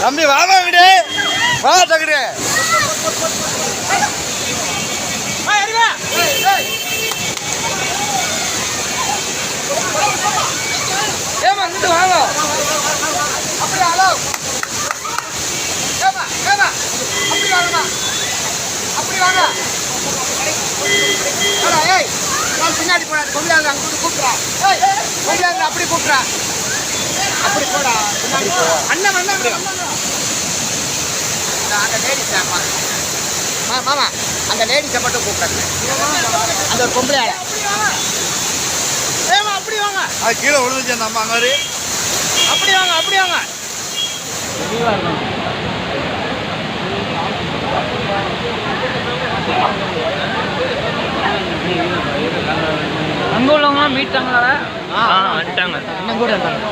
தம்பி வாமா விடு வா தகுடு ஏமா இங்கிட்டு வாங்க. பின்னாடி போடா அங்க கூட்டு கூப்பிட்றா. ஏய் கொண்டாங்க அப்படி கூப்பிட்றா. அப்படி போடா அண்ணன் அண்ணன் அப்படி அந்த லேடிஸ் அம்மா மா மாமா அந்த லேடிஸை மட்டும் கூப்பிடுங்க அந்த ஒரு பொம்பளை ஆளை. ஏமா அப்படி வாங்க. அது கீழே விழுந்துச்சு அந்த அம்மா அங்கே அப்படி வாங்க அப்படி வாங்க. அங்கே உள்ளவங்களாம் மீட்டாங்களா ஆ வந்துட்டாங்க. இன்னும் கூட இருந்தாங்க